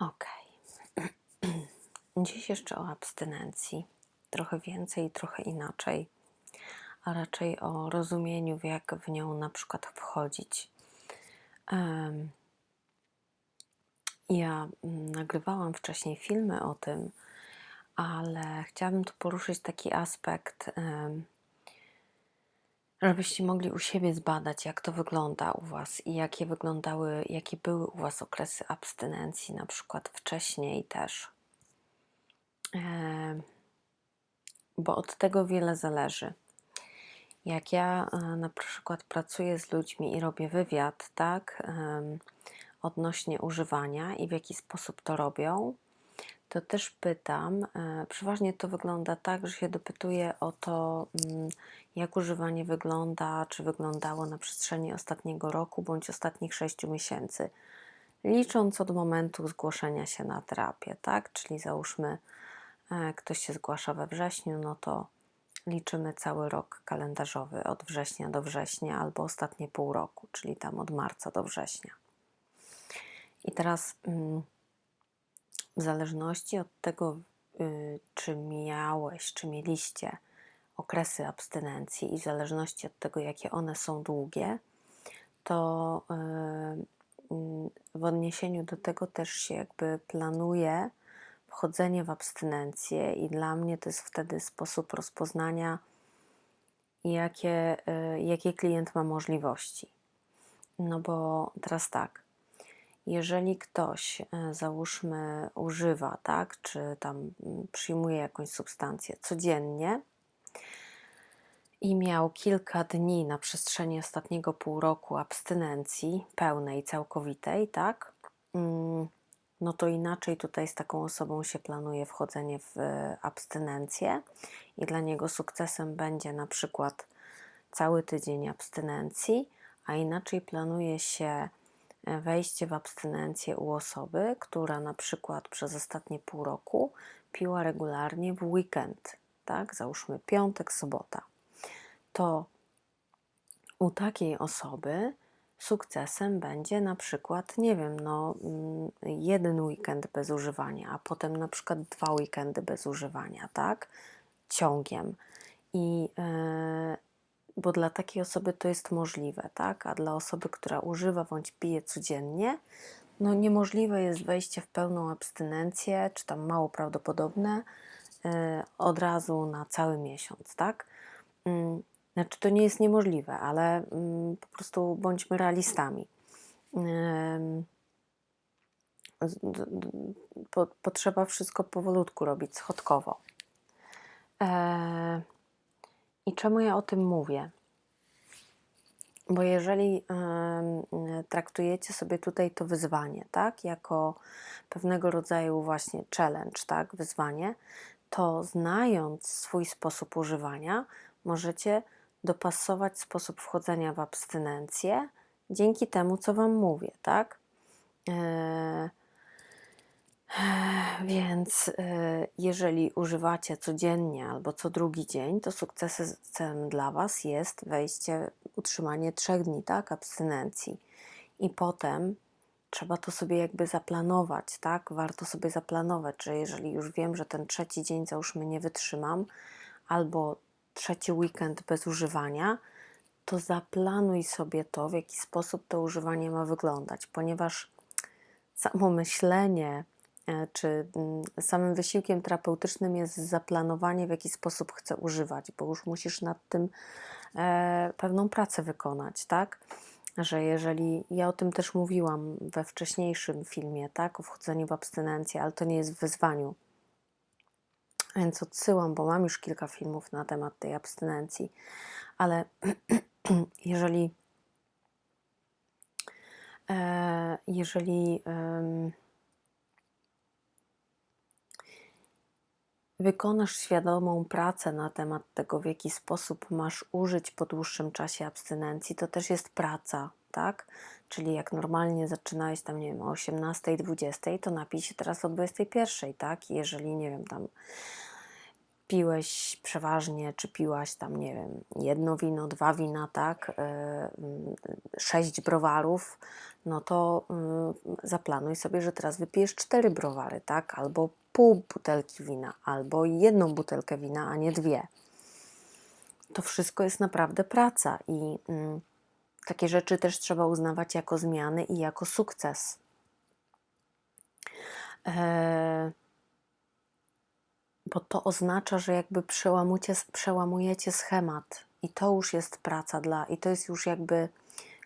Okej. Dziś jeszcze o abstynencji. Trochę więcej trochę inaczej, a raczej o rozumieniu, jak w nią na przykład wchodzić. Ja mm, nagrywałam wcześniej filmy o tym, ale chciałabym tu poruszyć taki aspekt, żebyście mogli u siebie zbadać, jak to wygląda u Was i jakie wyglądały, jakie były u Was okresy abstynencji, na przykład wcześniej też. Bo od tego wiele zależy. Jak ja e, na przykład pracuję z ludźmi i robię wywiad, tak, odnośnie używania i w jaki sposób to robią, to też pytam. e, Przeważnie to wygląda tak, że się dopytuję o to, mm, jak używanie wygląda, czy wyglądało na przestrzeni ostatniego roku bądź ostatnich sześciu miesięcy, licząc od momentu zgłoszenia się na terapię, tak? Czyli załóżmy, e, ktoś się zgłasza we wrześniu, no to liczymy cały rok kalendarzowy od września do września albo ostatnie pół roku, czyli tam od marca do września. I teraz mm, w zależności od tego, y, czy miałeś, czy mieliście okresy abstynencji i w zależności od tego, jakie one są długie, to y, mm, w odniesieniu do tego też się jakby planuje wchodzenie w abstynencję i dla mnie to jest wtedy sposób rozpoznania, jakie, y, jakie klient ma możliwości. No bo teraz tak, jeżeli ktoś, e, załóżmy, używa, tak, czy tam mm, przyjmuje jakąś substancję codziennie i miał kilka dni na przestrzeni ostatniego pół roku abstynencji pełnej, całkowitej, tak, mm, no to inaczej tutaj z taką osobą się planuje wchodzenie w e, abstynencję i dla niego sukcesem będzie na przykład cały tydzień abstynencji, a inaczej planuje się wejście w abstynencję u osoby, która na przykład przez ostatnie pół roku piła regularnie w weekend, tak, załóżmy piątek, sobota. To u takiej osoby sukcesem będzie na przykład, nie wiem, no, mm, jeden weekend bez używania, a potem na przykład dwa weekendy bez używania, tak? Ciągiem. I e, bo dla takiej osoby to jest możliwe, tak? A dla osoby, która używa bądź pije codziennie, no niemożliwe jest wejście w pełną abstynencję, czy tam mało prawdopodobne, e, od razu na cały miesiąc, tak? Mm, Znaczy, to nie jest niemożliwe, ale mm, po prostu bądźmy realistami. Potrzeba wszystko powolutku robić, schodkowo. E, I czemu ja o tym mówię? Bo jeżeli em, traktujecie sobie tutaj to wyzwanie, tak, jako pewnego rodzaju właśnie challenge, tak, wyzwanie, to znając swój sposób używania, możecie dopasować sposób wchodzenia w abstynencję dzięki temu, co Wam mówię, tak? E, więc e, jeżeli używacie codziennie albo co drugi dzień, to sukcesem dla Was jest wejście, utrzymanie trzech dni, tak, abstynencji. I potem trzeba to sobie jakby zaplanować, tak? Warto sobie zaplanować, że jeżeli już wiem, że ten trzeci dzień załóżmy nie wytrzymam, albo trzeci weekend bez używania, to zaplanuj sobie to, w jaki sposób to używanie ma wyglądać, ponieważ samo myślenie czy mm, samym wysiłkiem terapeutycznym jest zaplanowanie, w jaki sposób chcę używać, bo już musisz nad tym e, pewną pracę wykonać, tak? Że jeżeli, ja o tym też mówiłam we wcześniejszym filmie, tak, o wchodzeniu w abstynencję, ale to nie jest w wyzwaniu, więc odsyłam, bo mam już kilka filmów na temat tej abstynencji, ale jeżeli e, jeżeli wykonasz świadomą pracę na temat tego, w jaki sposób masz użyć po dłuższym czasie abstynencji, to też jest praca, tak? Czyli jak normalnie zaczynałeś tam, nie wiem, o 18, 20, to napij się teraz o 21, tak? Jeżeli, nie wiem, tam piłeś przeważnie, czy piłaś tam, nie wiem, jedno wino, dwa wina, tak, e, mm, sześć browarów, no to mm, zaplanuj sobie, że teraz wypijesz cztery browary, tak, albo pół butelki wina, albo jedną butelkę wina, a nie dwie. To wszystko jest naprawdę praca i mm, takie rzeczy też trzeba uznawać jako zmiany i jako sukces. E, bo to oznacza, że jakby przełamujecie, schemat i to już jest praca dla, i to jest już jakby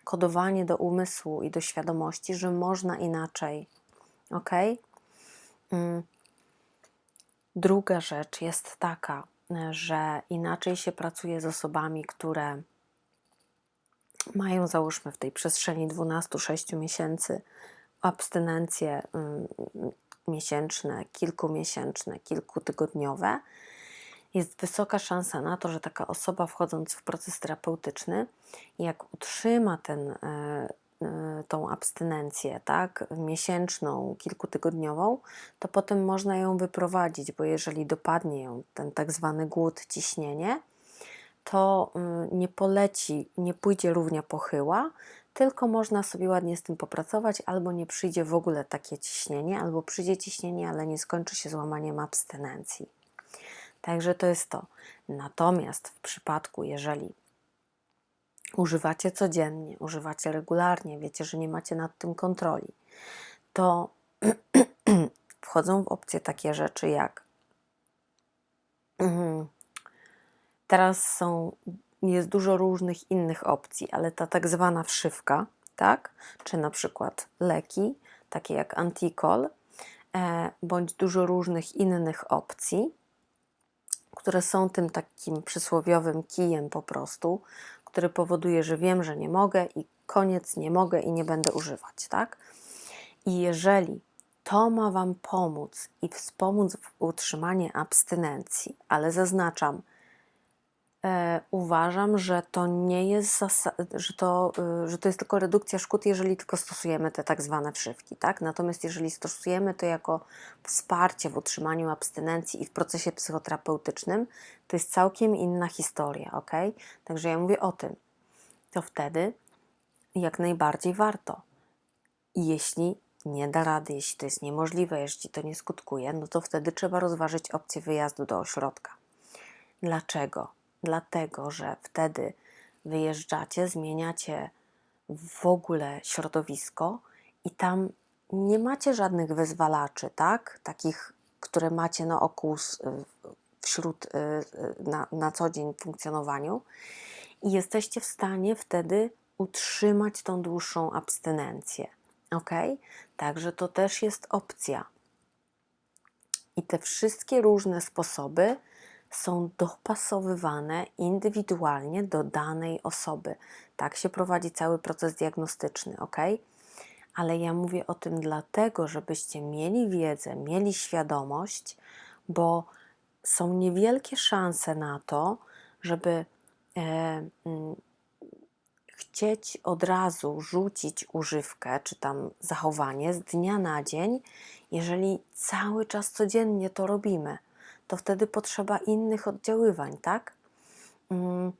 kodowanie do umysłu i do świadomości, że można inaczej. Ok? Mm. Druga rzecz jest taka, że inaczej się pracuje z osobami, które mają, załóżmy, w tej przestrzeni 12-6 miesięcy abstynencje mm, miesięczne, kilkumiesięczne, kilkutygodniowe, jest wysoka szansa na to, że taka osoba wchodząc w proces terapeutyczny, jak utrzyma ten, e, tą abstynencję, tak, miesięczną, kilkutygodniową, to potem można ją wyprowadzić, bo jeżeli dopadnie ją ten tak zwany głód, ciśnienie, to mm, nie poleci, nie pójdzie równia pochyła, tylko można sobie ładnie z tym popracować, albo nie przyjdzie w ogóle takie ciśnienie, albo przyjdzie ciśnienie, ale nie skończy się złamaniem abstynencji. Także to jest to. Natomiast w przypadku, jeżeli używacie codziennie, używacie regularnie, wiecie, że nie macie nad tym kontroli, to wchodzą w opcję takie rzeczy jak mhm, teraz są jest dużo różnych innych opcji, ale ta tak zwana wszywka, tak, czy na przykład leki, takie jak antikol, e, bądź dużo różnych innych opcji, które są tym takim przysłowiowym kijem po prostu, który powoduje, że wiem, że nie mogę i koniec, nie mogę i nie będę używać, tak? I jeżeli to ma Wam pomóc i wspomóc w utrzymanie abstynencji, ale zaznaczam, uważam, że to nie jest że to, y, że to jest tylko redukcja szkód, jeżeli tylko stosujemy te tak zwane wszywki, tak? Natomiast jeżeli stosujemy to jako wsparcie w utrzymaniu abstynencji i w procesie psychoterapeutycznym, to jest całkiem inna historia, ok? Także ja mówię o tym. To wtedy jak najbardziej warto. I jeśli nie da rady, jeśli to jest niemożliwe, jeśli to nie skutkuje, no to wtedy trzeba rozważyć opcję wyjazdu do ośrodka. Dlaczego? Dlatego że wtedy wyjeżdżacie, zmieniacie w ogóle środowisko i tam nie macie żadnych wyzwalaczy, tak? Takich, które macie na oku wśród, y, y, na, na co dzień funkcjonowaniu i jesteście w stanie wtedy utrzymać tą dłuższą abstynencję. Ok? Także to też jest opcja. I te wszystkie różne sposoby są dopasowywane indywidualnie do danej osoby. Tak się prowadzi cały proces diagnostyczny, ok? Ale ja mówię o tym dlatego, żebyście mieli wiedzę, mieli świadomość, bo są niewielkie szanse na to, żeby e, mm, chcieć od razu rzucić używkę czy tam zachowanie z dnia na dzień, jeżeli cały czas codziennie to robimy to wtedy potrzeba innych oddziaływań, tak? Mm,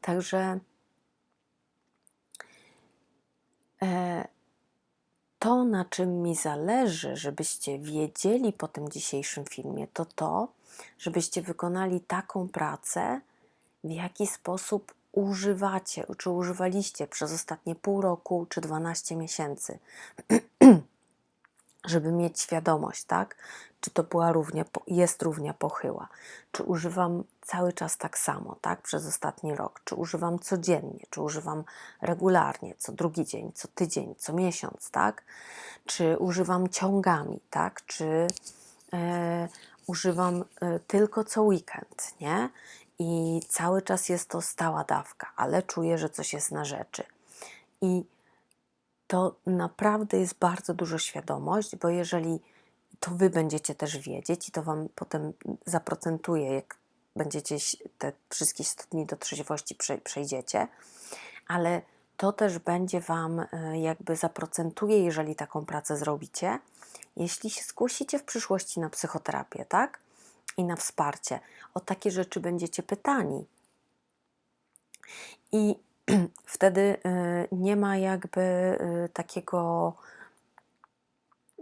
także e, to, na czym mi zależy, żebyście wiedzieli po tym dzisiejszym filmie, to to, żebyście wykonali taką pracę, w jaki sposób używacie, czy używaliście przez ostatnie pół roku, czy 12 miesięcy. żeby mieć świadomość, tak? Czy to była równia, jest równia pochyła, czy używam cały czas tak samo, tak? Przez ostatni rok, czy używam codziennie, czy używam regularnie, co drugi dzień, co tydzień, co miesiąc, tak? Czy używam ciągami, tak? Czy e, używam e, tylko co weekend, nie? I cały czas jest to stała dawka, ale czuję, że coś jest na rzeczy. I to naprawdę jest bardzo dużo świadomość, bo jeżeli to Wy będziecie też wiedzieć i to Wam potem zaprocentuje, jak będziecie te wszystkie 100 dni do trzeźwości przejdziecie, ale to też będzie Wam e, jakby zaprocentuje, jeżeli taką pracę zrobicie, jeśli się zgłosicie w przyszłości na psychoterapię, tak? i na wsparcie. O takie rzeczy będziecie pytani. I wtedy y, nie ma jakby y, takiego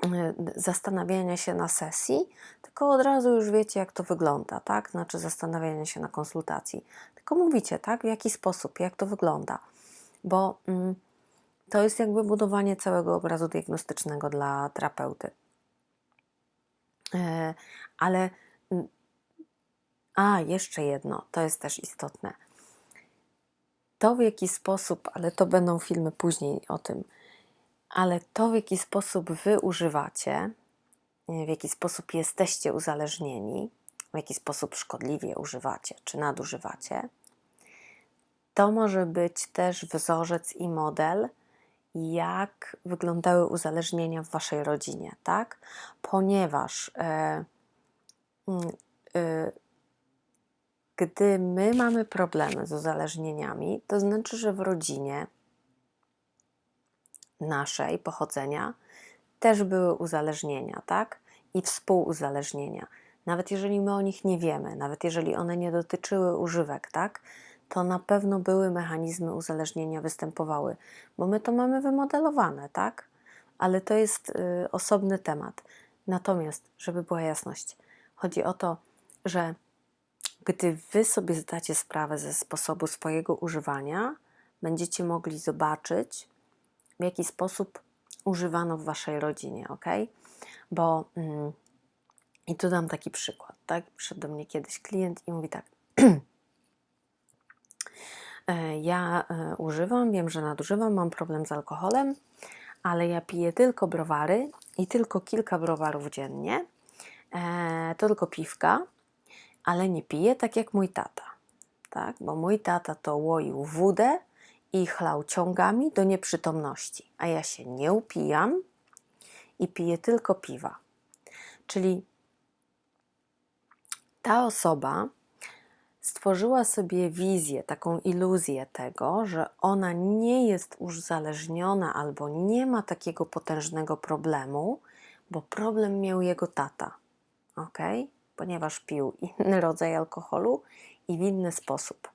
y, zastanawiania się na sesji, tylko od razu już wiecie, jak to wygląda, tak? Znaczy zastanawiania się na konsultacji. Tylko mówicie, tak? W jaki sposób, jak to wygląda. Bo mm, to jest jakby budowanie całego obrazu diagnostycznego dla terapeuty. E, ale mm, a, jeszcze jedno, to jest też istotne. To w jaki sposób, ale to będą filmy później o tym, ale to w jaki sposób wy używacie, w jaki sposób jesteście uzależnieni, w jaki sposób szkodliwie używacie czy nadużywacie, to może być też wzorzec i model, jak wyglądały uzależnienia w waszej rodzinie, tak? Ponieważ mm, e, gdy my mamy problemy z uzależnieniami, to znaczy, że w rodzinie naszej pochodzenia też były uzależnienia, tak? I współuzależnienia. Nawet jeżeli my o nich nie wiemy, nawet jeżeli one nie dotyczyły używek, tak? To na pewno były mechanizmy uzależnienia występowały, bo my to mamy wymodelowane, tak? Ale to jest y, osobny temat. Natomiast, żeby była jasność, chodzi o to, że gdy wy sobie zdacie sprawę ze sposobu swojego używania, będziecie mogli zobaczyć, w jaki sposób używano w waszej rodzinie, ok? Bo mm, i tu dam taki przykład, tak? Przyszedł do mnie kiedyś klient i mówi tak. E, ja e, używam, wiem, że nadużywam, mam problem z alkoholem, ale ja piję tylko browary i tylko kilka browarów dziennie. E, to tylko piwka ale nie pije tak jak mój tata. Tak? Bo mój tata to łoił wódę i chlał ciągami do nieprzytomności, a ja się nie upijam i piję tylko piwa. Czyli ta osoba stworzyła sobie wizję, taką iluzję tego, że ona nie jest uzależniona albo nie ma takiego potężnego problemu, bo problem miał jego tata. ok? Ponieważ pił inny rodzaj alkoholu i w inny sposób.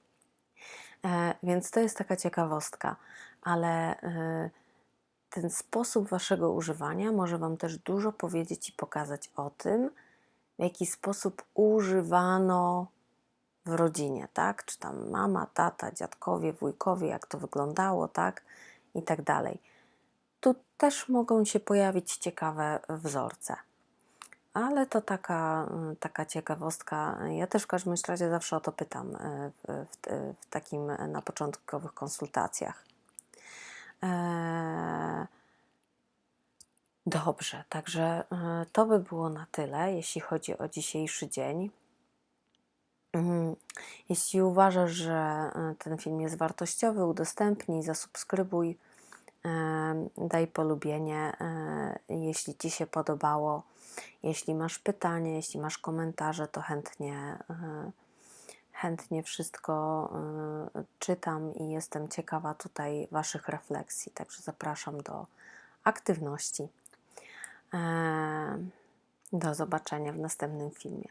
E, więc to jest taka ciekawostka, ale e, ten sposób waszego używania może Wam też dużo powiedzieć i pokazać o tym, w jaki sposób używano w rodzinie, tak? Czy tam mama, tata, dziadkowie, wujkowie, jak to wyglądało, tak? I tak dalej. Tu też mogą się pojawić ciekawe wzorce. Ale to taka, mm, taka ciekawostka. Ja też w każdym razie zawsze o to pytam e, w, w, takim e, na początkowych konsultacjach. E, dobrze, także to by było na tyle, jeśli chodzi o dzisiejszy dzień. Mhm. Jeśli uważasz, że ten film jest wartościowy, udostępnij, zasubskrybuj, daj polubienie, jeśli Ci się podobało jeśli masz pytanie, jeśli masz komentarze, to chętnie, e, chętnie wszystko e, czytam i jestem ciekawa tutaj Waszych refleksji. Także zapraszam do aktywności. E, do zobaczenia w następnym filmie.